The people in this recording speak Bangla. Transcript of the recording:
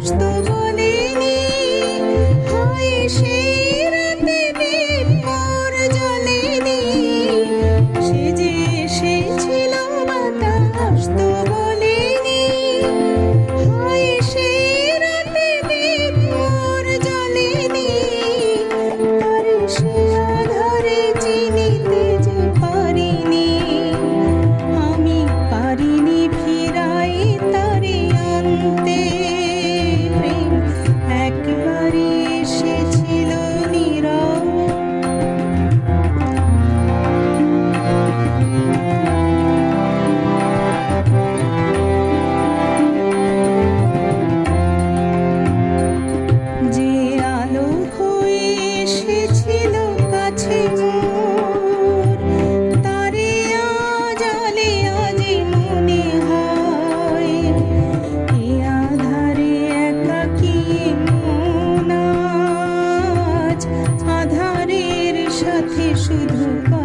মানুষ তো বলিনি হয় সে আধারের সাথে শুধু